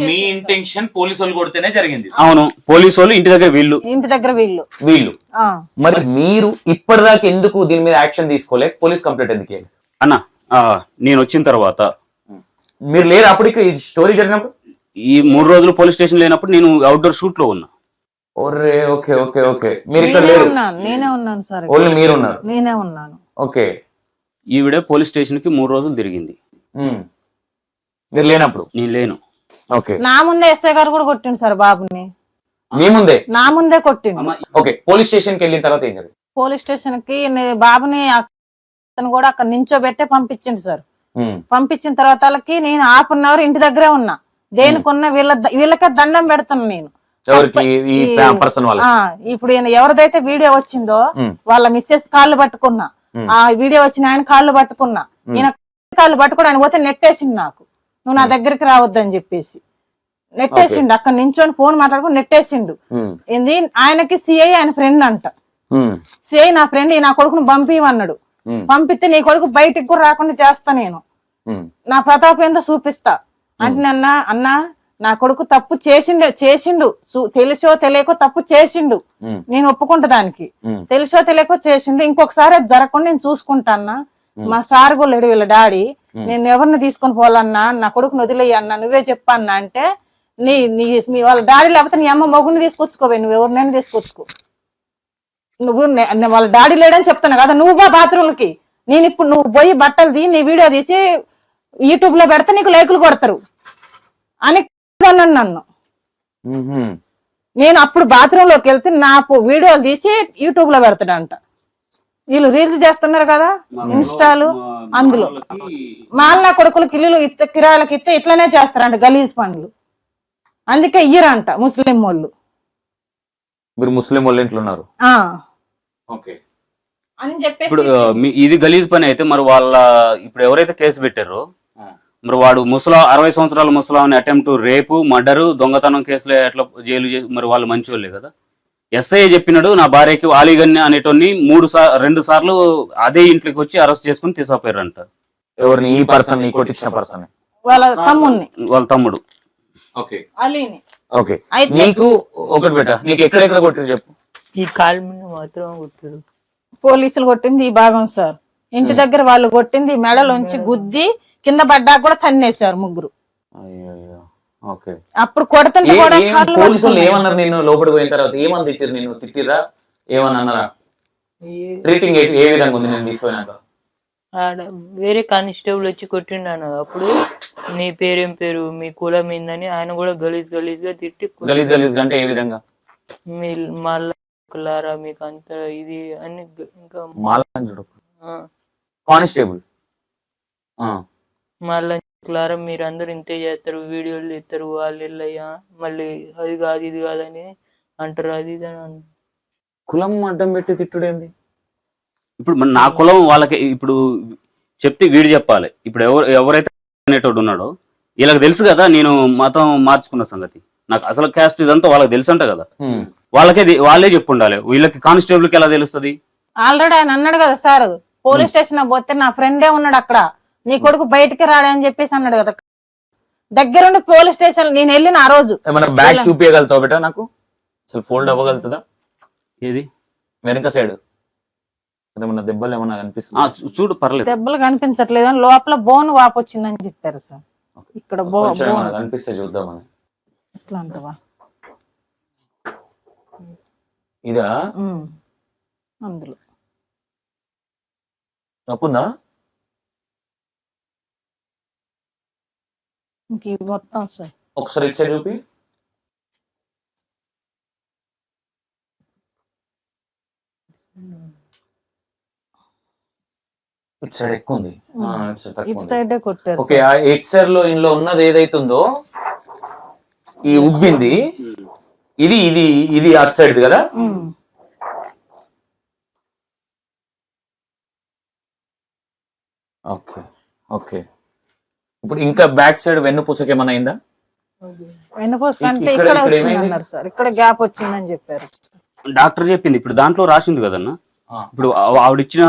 మీ intention police వాళ్ళు కొడితేనే జరిగింది. అవును పోలీసు వాళ్ళు ఇంటి దగ్గర వీళ్ళు. ఇంటి దగ్గర వీళ్ళు. వీళ్ళు. ఆ. మరి మీరు ఇప్పటిదాకా ఎందుకు దీని మీద యాక్షన్ తీసుకోలే? పోలీస్ కంప్లైంట్ ఎందుకు? అన్న ఆ, నేను వచ్చిన తర్వాత మీరు లేరు అప్పుడు ఇక్కడ ఈ స్టోరీ జరిగినప్పుడు? ఈ మూడు రోజులు పోలీస్ స్టేషన్ లేనప్పుడు నేను అవుట్డోర్ షూట్లో ఉన్నా. ఓరే ఓకే ఓకే ఓకే. మీరు ఇక్కడ లేరు. ఉన్నాను నేనే ఉన్నాను సార్ ఓన్లీ మీరు ఉన్నారు. నేనే ఉన్నాను. ఓకే. ఈవిడే పోలీస్ స్టేషన్కి మూడు రోజులు తిరిగింది. మీరు లేనప్పుడు? నేను లేను. నా ముందే ఎస్ఐ గారు కూడా కొట్టిండు సార్ బాబుని. మీ ముందే? నా ముందే కొట్టిండు. ఓకే పోలీస్ స్టేషన్కి వెళ్ళిన తర్వాత ఏం జరిగింది? పోలీస్ స్టేషన్కి నే- బాబుని అతను కూడా అక్కడ నించోబెట్టే పంపించిండు సార్. పంపించిన తర్వాత వాళ్ళకి నేను హాఫ్ అన్ అవర్ ఇంటి దగ్గరే ఉన్నా. దేనికున్న వీళ్ళ వీళ్ళకే దండం పెడుతున్నా నేను. ఎవరికి ఈ ఈ- పర్సన్ వాళ్ళ ఆ ఇప్పుడు ఈయన ఎవరిదైతే వీడియో వచ్చిందో. వాళ్ళ మిస్సెస్ కాళ్ళు పట్టుకున్నా. ఆ వీడియో వచ్చిన ఆయన కాళ్ళు పట్టుకున్నా. ఈయన కాళ్ళు పట్టుకుని ఆయన పోతే నెట్టేసిండు నాకు. నువ్వు నా దగ్గరికి రావద్దని చెప్పేసి. నెట్టేసిండు. అక్కడ నించొని ఫోన్ మాట్లాడుకుని నెట్టేసిండు. ఏంది? ఆయనకి సిఐ ఆయన ఫ్రెండ్ అంట. సిఐ నా ఫ్రెండ్ నా కొడుకును పంపిమన్నాడు. పంపిస్తే నీ కొడుకు బయటికి కూడా రాకుండా చేస్తా నేను. నా ప్రతాపం ఏందో చూపిస్తా. అంటే అన్న అన్న నా కొడుకు తప్పు చేసిండు చేసిండు. తెలుసో తెలియకో తప్పు చేసిండు. నేను ఒప్పుకుంటా దానికి. తెలుసో తెలియకో చేసిండు. ఇంకొకసారి అది జరగకుండా నేను చూసుకుంటాన్నా మా సార్ కూడా లేడు వీళ్ళ డాడీ. నేను ఎవరిని తీసుకొని పోవాలన్నా నా కొడుకుని వదిలేయన్నా నువ్వే చెప్పన్నా అంటే నీ నీ మీ వాళ్ళ డాడీ లేకపోతే నీ అమ్మ మొగుని తీసుకొచ్చుకోవే నువ్వు ఎవరినైనా తీసుకొచ్చుకో. నువ్వు వాళ్ళ డాడీ లేడని చెప్తున్నా కదా నువ్వు బా బాత్రూమ్లకి నేను ఇప్పుడు నువ్వు పోయి బట్టలు తీ నీ వీడియో తీసి యూట్యూబ్లో పెడితే నీకు లైకులు కొడతారు. అని నన్ను. నేను అప్పుడు బాత్రూమ్లోకి వెళ్తే నా వీడియోలు తీసి యూట్యూబ్లో పెడతాడంట. వీళ్ళు రీల్స్ చేస్తున్నారు కదా ఇన్స్టాలు అందులో. మా అన్న కొడుకులకి ఇల్లు ఇత్త కిరాయిలకి ఇస్తే ఇట్లనే చేస్తారంట గలీజ్ పనులు. అందుకే ఇయ్యరంట ముస్లిం వాళ్ళు. మీరు ముస్లిం వాళ్ళ ఇంట్లో ఉన్నారు? ఆ. ఓకే. అని చెప్పేసి ఇప్పుడు ఆ, మీ- ఇది గలీజ్ పని అయితే మరి వాళ్ళ ఇప్పుడు ఎవరైతే కేసు పెట్టారో ఆ. మరి వాడు ముసలా అరవై సంవత్సరాల ముసలాని అటెంప్ట్ రేపు మర్డరు దొంగతనం కేసులో ఎట్లా జైలు చే- మరి వాళ్ళు మంచోళ్ళే కదా. ఎస్ఐ చెప్పినాడు నా భార్యకి ఆలిగన్య అనేటోని మూడు సార్ రెండు సార్లు అదే ఇంట్లోకి వచ్చి అరెస్ట్ చేసుకుని తీసుకుపోయారంట ఎవరిని? ఈ పర్సన్ నీ కొట్టించిన పర్సన్ వాళ్ళ తమ్ముణ్ణి. వాళ్ళ తమ్ముడు. అలీని. ఓకే. అయితే- నీకు ఒకటి బెట నీకు ఎక్కడెక్కడ కొట్టిరు చెప్పు. ఈ కాలు మీద మాత్రం కొట్టాడు పోలీసులు కొట్టింది ఈ భాగం సార్. ఇంటి దగ్గర వాళ్ళు కొట్టింది ఈ మెడలోంచి గుద్ది కింద పడ్డాక కూడా తన్నేశారు ముగ్గురు. అయ్యో ఓకే. అప్పుడు కొడుతుంటే కూడా కాళ్ళు పోలీసులు పట్టుకున్నాయి. ఏమన్నారు నిన్ను లోపలికి పోయిన తర్వాత? ఏమని తిట్టిరు నిన్ను? తిట్టిరా ఏమని అన్నారా? ఏ విధంగా ఉంది నేను తీసుకున్నాక ఆడ వేరే కానిస్టేబుల్ వచ్చి కొట్టిండాను అప్పుడు నీ పేరేం పేరు? మీ కులం ఏందని ఆయన కూడా గలీజ్ గలీజ్గా తిట్టి గలీజ్ గలీజ్ అంటే ఏ విధంగా? మీ మళ్ళా కులారా మీకు అంత ఇది అని ఇంకా కానిస్టేబుల్. మళ్ళా కులారా మీరు అందరు ఇంతే చేస్తారు వీడియోలు తీస్తారు వాళ్ళు ఇల్లయ్యా మళ్ళీ అది కాదు ఇది కాదని అంటారు అది ఇది అన్- కులం అడ్డం పెట్టి తిట్టుడేంది ఇప్పుడు మన నా కులం వాళ్ళకి ఇప్పుడు చెప్తే వీడు చెప్పాలి. ఇప్పుడు ఎవరు ఎవరైతే అనేటోడు ఉన్నాడో వీళ్ళకి తెలుసు కదా నేను మతం మార్చుకున్న సంగతి. నాకు అసలు క్యాస్ట్ ఇదంతా వాళ్ళకి తెలుసు అంట కదా వాళ్ళకే వాళ్ళే చెప్పుండాలి. వీళ్ళకి కానిస్టేబుల్కి ఎలా తెలుస్తుంది? ఆల్రెడీ ఆయన అన్నాడు కదా సార్ పోలీస్ స్టేషన్ పోతే నా ఫ్రెండే ఉన్నాడు అక్కడ. నీ కొడుకు బయటికి రాడని చెప్పేసి అన్నాడు కదా. దగ్గరుండి పోలీస్ స్టేషన్ నేను వెళ్ళిన ఆ రోజు. ఏమన్నా బ్యాగ్ చూపించగలుగుతావు బెట నాకు? అసలు ఫోల్డ్ అవ్వగలుగుతుందా? ఏది? వెనక సైడ్ ఏమన్నా దెబ్బలు ఏమన్నా ఆ, కనిపిస్తుంది చూడు పర్లేదు. దెబ్బలు కనిపించట్లేదు అని లోపల బోన్ వాపు వచ్చిందని చెప్పారు సార్. ఇక్కడ బోన్ కనిపిస్తే చూద్దామని. ఇట్లా అంటవా ఇదా. అందులో. తప్పుందా ఇంక మొత్తం సార్. ఒకసారి ఇచ్చే చూపి. ఇటు సైడ్ ఎక్కువ ఉంది. ఇటు సైడ్ ఉంది. సైడే కొట్టారు ఓకే ఆ ఎక్సర్లో ఇందులో ఉన్నది ఏదైతుందో ఈ ఉబ్బింది. ఇది ఇది ఇది అటు సైడ్ కదా. ఓకే ఓకే ఇప్పుడు ఇంకా బ్యాక్ సైడ్ వెన్నుపూసకి ఏమైనా అయిందా? వెన్నుపూస అంటే ఇక్కడ- ఇక్కడ ఇక్కడ వచ్చింది ఏమైంది? అన్నారు సార్. ఇక్కడ గ్యాప్ వచ్చిందని చెప్పారు డాక్టర్ చెప్పింది ఇప్పుడు దాంట్లో రాసింది కదన్న. ఇప్పుడు ఆవిడ ఇచ్చిన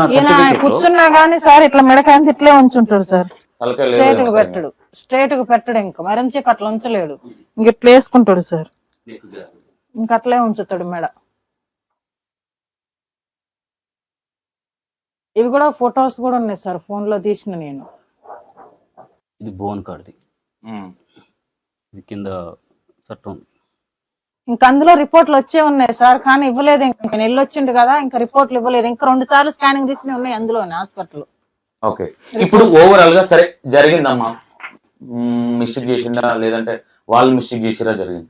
కూర్చున్నా గానీ సార్ ఇట్లా మెడకాంచి ఇట్లే ఉంచుంటాడు సార్. స్ట్రైట్గా పెట్టడు. స్ట్రైట్గా పెట్టడు ఇంకా. మరించి అట్లా ఉంచలేడు. ఇంక ఇట్లా వేసుకుంటాడు సార్. ఇంక అట్లే ఉంచుతాడు మెడ. ఇవి కూడా ఫొటోస్ కూడా ఉన్నాయి సార్ ఫోన్లో తీసిన నేను. ఇది బోన్ కార్డ్ది. ఇది కింద చట్టం. ఇంకా అందులో రిపోర్ట్లు వచ్చే ఉన్నాయి సార్ కానీ ఇవ్వలేదు. ఇంకా నేను వెళ్ళొచ్చిండు కదా ఇంకా రిపోర్ట్లు ఇవ్వలేదు. ఇంకా రెండు సార్లు స్కానింగ్ తీసినవి ఉన్నాయి అందులోనే హాస్పిటల్ ఓకే. ఇప్పుడు ఓవరాల్గా సరే జరిగిందమ్మా. మిస్టేక్ చేసిందా లేదంటే వాళ్ళు మిస్టేక్ చేసిరా జరిగింది.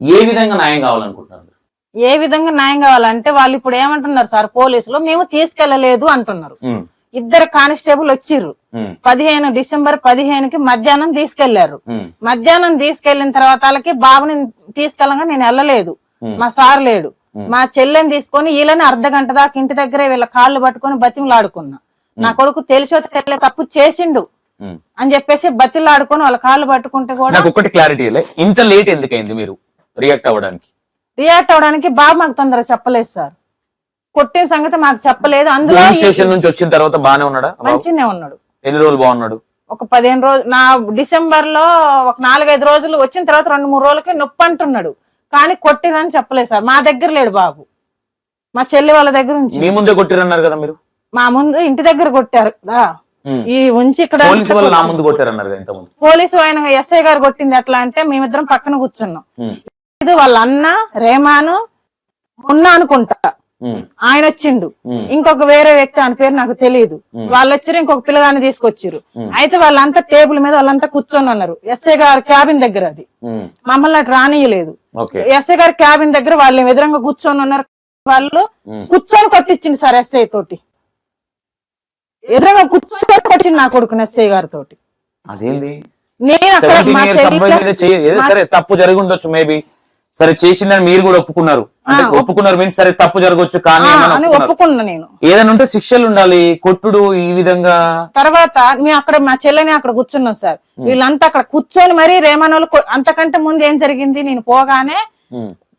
ఏ విధంగా న్యాయం కావాలనుకుంటున్నారు? ఏ విధంగా న్యాయం కావాలంటే వాళ్ళు ఇప్పుడు ఏమంటున్నారు సార్ పోలీసులు మేము తీసుకెళ్ళలేదు అంటున్నారు. ఇద్దరు కానిస్టేబుల్ వచ్చిర్రు. పదిహేను డిసెంబర్ పదిహేనుకి మధ్యాహ్నం తీసుకెళ్ళారు. మధ్యాహ్నం తీసుకెళ్ళిన తర్వాత వాళ్ళకి బాబుని తీసుకెళ్ళగా నేను వెళ్ళలేదు. మా సార్ లేడు. మా చెల్లెని తీసుకొని వీళ్ళని అర్ధ గంట దాకా ఇంటి దగ్గరే వీళ్ళ కాళ్ళు పట్టుకొని బతిమలాడుకున్నా. నా కొడుకు తెలిసో తెలియ తప్పు చేసిండు. అని చెప్పేసి బతిలాడుకొని వాళ్ళ కాళ్ళు పట్టుకుంటే కూడా నాకు ఒక్కటి క్లారిటీ ఇంత లేట్ ఎందుకైంది మీరు రియాక్ట్ అవ్వడానికి? రియాక్ట్ అవడానికి బాబు మాకు తొందరగా చెప్పలేదు సార్. కొట్టిన సంగతి మాకు చెప్పలేదు. అందులో నుంచి వచ్చిన తర్వాత బానే ఉన్నాడా? మంచిగానే ఉన్నాడు. ఎన్ని రోజులు బాగున్నాడు? ఒక పదిహేను రోజులు నా డిసెంబర్లో ఒక నాలుగైదు రోజులు వచ్చిన తర్వాత రెండు మూడు రోజులకి నొప్పి అంటున్నాడు. కానీ కొట్టినని చెప్పలేదు సార్. మా దగ్గర లేడు బాబు. మా చెల్లి వాళ్ళ దగ్గర ఉంచి. మీ ముందే కొట్టిరన్నారు కదా మీరు? మా ముందు ఇంటి దగ్గర కొట్టారు. ఈ ఉంచి ఇక్కడ పోలీసు ఆయన ఎస్ఐ గారు కొట్టింది ఎట్లా అంటే మేమిద్దరం పక్కన కూర్చున్నాం. ఇది వాళ్ళ అన్న రేమాను మొన్న అనుకుంటా. ఆయన వచ్చిండు. ఇంకొక వేరే వ్యక్తి ఆయన పేరు నాకు తెలియదు వాళ్ళు వచ్చారు ఇంకొక పిల్లగాన్ని తీసుకొచ్చారు అయితే వాళ్ళంతా టేబుల్ మీద వాళ్ళంతా కూర్చొని ఉన్నారు. ఎస్ఐ గారి క్యాబిన్ దగ్గర అది. మమ్మల్ని అటు రానియలేదు. ఎస్ఐ గారి క్యాబిన్ దగ్గర వాళ్ళు ఎదురుగా కూర్చొని ఉన్నారు. వాళ్ళు. కూర్చొని కొట్టించింది సార్ ఎస్ఐ తోటి. ఎదురుగా కూర్చొని కొట్టింది నా కొడుకుని ఎస్ఐ గారి తోటి. నేను సరే తప్పు జరిగి ఉండొచ్చు మేబీ సరే చేసిందని మీరు కూడా ఒప్పుకున్నారు. అంటే ఒప్పుకున్నారు మీన్స్ సరే తప్పు జరగవచ్చు కానీ. ఒప్పుకున్నా నేను. ఏదైనా ఉంటే శిక్షలు ఉండాలి కొట్టుడు ఈ విధంగా. తర్వాత మేము అక్కడ మా చెల్లెని అక్కడ కూర్చున్నాం సార్. వీళ్ళంతా అక్కడ కూర్చొని మరీ రేమనోళ్ళు అంతకంటే ముందు ఏం జరిగింది? నేను పోగానే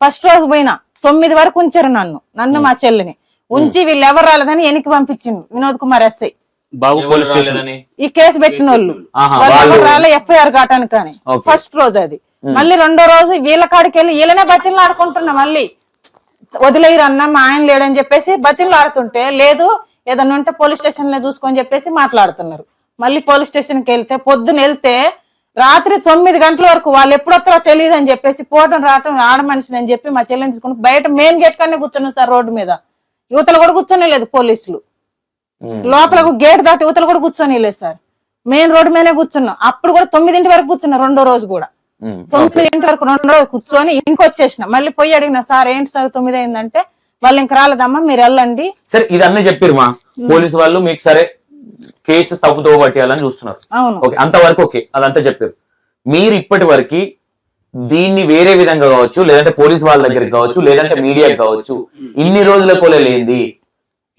ఫస్ట్ రోజు పోయినా. తొమ్మిది వరకు ఉంచారు నన్ను నన్ను మా చెల్లిని. ఉంచి వీళ్ళు ఎవరు రాలేదని వెనక్కి పంపించింది Vinod Kumar SI. Babu police station? ఈ కేసు పెట్టిన వాళ్ళు రాలే ఎఫ్ఐఆర్ కాటానికి కానీ Okay. ఫస్ట్ రోజు అది. మళ్ళీ రెండో రోజు వీళ్ళ కాడికి వెళ్ళి వీళ్ళనే బతిలు ఆడుకుంటున్నా మళ్ళీ. వదిలేయరు అన్న మా ఆయన లేడని చెప్పేసి బతిలు ఆడుతుంటే లేదు ఏదన్నా ఉంటే పోలీస్ స్టేషన్లో చూసుకొని చెప్పేసి మాట్లాడుతున్నారు. మళ్ళీ పోలీస్ స్టేషన్కి వెళ్తే పొద్దున వెళ్తే రాత్రి తొమ్మిది గంటల వరకు వాళ్ళు ఎప్పుడు వస్తారో తెలియదు అని చెప్పేసి పోవటం రావటం ఆడ మనిషిని అని చెప్పి మా చెల్లెని తీసుకుని బయట మెయిన్ గేట్ కన్నా కూర్చున్నాం సార్ రోడ్డు మీద. యువతలు కూడా కూర్చొని లేదు పోలీసులు. లోపల గేట్ దాటి యువతలు కూడా కూర్చొని లేదు సార్. మెయిన్ రోడ్డు మీదనే కూర్చున్నాం. అప్పుడు కూడా తొమ్మిదింటి వరకు కూర్చున్నా రెండో రోజు కూడా. తొమ్మిదింటి వరకు రెండో రోజు కూర్చొని ఇంటికి వచ్చేసిన. మళ్ళీ పోయి అడిగిన సార్ ఏంటి సార్ తొమ్మిది అయిందంటే వాళ్ళు ఇంక రాలేదమ్మా మీరు వెళ్ళండి. సరే ఇది అన్నీ చెప్పారు మా పోలీసు వాళ్ళు మీకు సరే కేసు తప్పుతో పట్టేయాలని చూస్తున్నారు. అవును. ఓకే అంతవరకు ఓకే అదంతా చెప్పారు. మీరు ఇప్పటి వరకు దీన్ని వేరే విధంగా కావచ్చు లేదంటే పోలీస్ వాళ్ళ దగ్గరికి కావచ్చు లేదంటే మీడియా కావచ్చు ఇన్ని రోజుల కోలే లేనిది.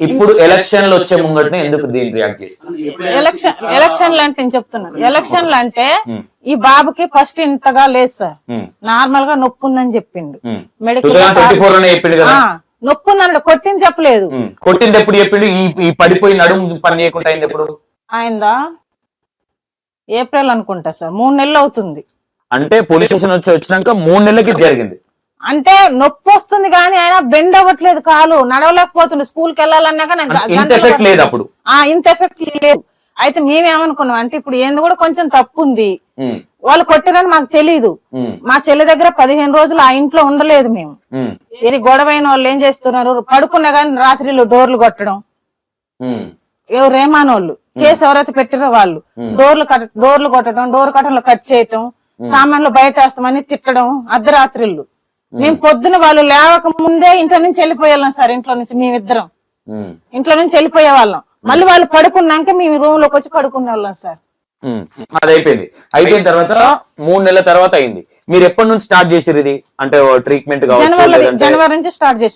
ఇప్పుడు ఎలక్షన్లు వచ్చే ముంగటనే ఎందుకు దీన్ని రియాక్ట్ చేస్తారు ఎలక్షన్ ఎలక్షన్లు అంటే నేను చెప్తున్నాను ఎలక్షన్లు అంటే ఉమ్, ఈ బాబుకి ఫస్ట్ ఇంతగా లేదు సార్. నార్మల్గా నొప్పి ఉందని చెప్పిండు. మెడికల్ 2024 లోనే చెప్పిండు కదా? నొప్పి ఉందని కొట్టింది చెప్పలేదు. కొట్టింది ఎప్పుడు చెప్పిండు? ఈ పడిపోయి నడుము పని చేయకుండా అయింది ఎప్పుడు? ఆయనదా ఏప్రిల్ అనుకుంటా సార్. మూడు నెలలు అవుతుంది. అంటే పోలీస్ స్టేషన్ వచ్చి వచ్చినాక మూడు నెలలకి జరిగింది. అంటే నొప్పి వస్తుంది కానీ ఆయన బెండ్ అవ్వట్లేదు కాలు నడవలేకపోతుంది. స్కూల్కి వెళ్ళాలన్నాక నాకు ఇంత ఎఫెక్ట్ లేదు అప్పుడు? ఆ ఇంత ఎఫెక్ట్ లేదు. అయితే మేమేమనుకున్నాం అంటే ఇప్పుడు ఏంది కూడా కొంచెం తప్పు ఉంది వాళ్ళు కొట్టిరని మాకు తెలియదు మా చెల్లి దగ్గర పదిహేను రోజులు ఆ ఇంట్లో ఉండలేదు మేము. ఇది గొడవైన వాళ్ళు ఏం చేస్తున్నారు? పడుకున్నా కానీ రాత్రిలో డోర్లు కొట్టడం. ఎవరు రేమానోళ్ళు. కేసు ఎవరైతే పెట్టారో వాళ్ళు. డోర్లు కట్ డోర్లు కొట్టడం డోర్ కట్టంలో కట్ చేయటం సామాన్లు బయట వేస్తామని తిట్టడం అర్ధరాత్రిళ్ళు. మేము. పొద్దున వాళ్ళు లేవక ముందే ఇంట్లో నుంచి వెళ్ళిపోయేళ్ళం సార్ ఇంట్లో నుంచి మేమిద్దరం. ఇంట్లో నుంచి వెళ్ళిపోయే వాళ్ళం మళ్ళీ వాళ్ళు పడుకున్నాక మేము రూమ్లోకి వచ్చి పడుకునే వాళ్ళం సార్. అది అయిపోయింది. అయిపోయిన తర్వాత మూడు నెలల తర్వాత అయింది. మీరు ఎప్పటి నుంచి స్టార్ట్ చేసారు ఇది? అంటే ట్రీట్మెంట్ జనవరి నుంచి స్టార్ట్ చేసి